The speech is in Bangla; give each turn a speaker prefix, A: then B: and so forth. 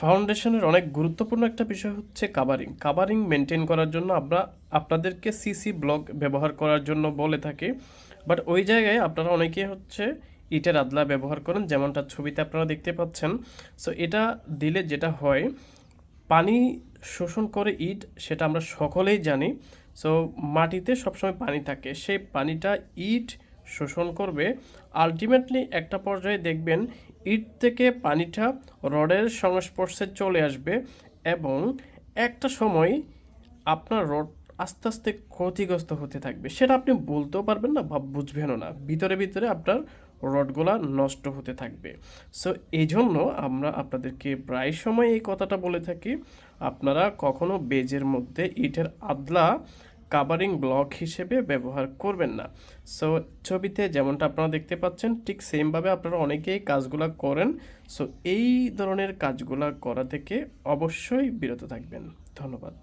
A: ফাউন্ডেশনের অনেক গুরুত্বপূর্ণ একটা বিষয় হচ্ছে কাভারিং কাভারিং মেনটেন করার জন্য আমরা আপনাদেরকে সিসি ব্লক ব্যবহার করার জন্য বলে থাকি। বাট ওই জায়গায় আপনারা অনেকে হচ্ছে ইটের আদলা ব্যবহার করেন, যেমনটা ছবিতে আপনারা দেখতে পাচ্ছেন। সো এটা দিলে যেটা হয়, পানি শোষণ করে ইট, সেটা আমরা সকলেই জানি। সো মাটিতে সবসময় পানি থাকে। সেই পানিটা ইট শোষণ করবে। আলটিমেটলি একটা পর্যায়ে দেখবেন ইট থেকে পানিটা রডের সংস্পর্শে চলে আসবে এবং একটা সময় আপনার রড আস্তে আস্তে ক্ষতিগ্রস্ত হতে থাকবে। সেটা আপনি বলতেও পারবেন না বা বুঝবেনও না। ভিতরে ভিতরে আপনার রডগুলা নষ্ট হতে থাকবে। সো এই জন্য আমরা আপনাদেরকে প্রায় সময় এই কথাটা বলে থাকি, আপনারা কখনো বেজের মধ্যে ইটের আদলা কাভারিং ব্লক হিসেবে ব্যবহার করবেন না। সো ছবিতে যেমনটা আপনারা দেখতে পাচ্ছেন, ঠিক সেমভাবে আপনারা অনেকেই কাজগুলা করেন। সো এই ধরনের কাজগুলা করা থেকে অবশ্যই বিরত থাকবেন। ধন্যবাদ।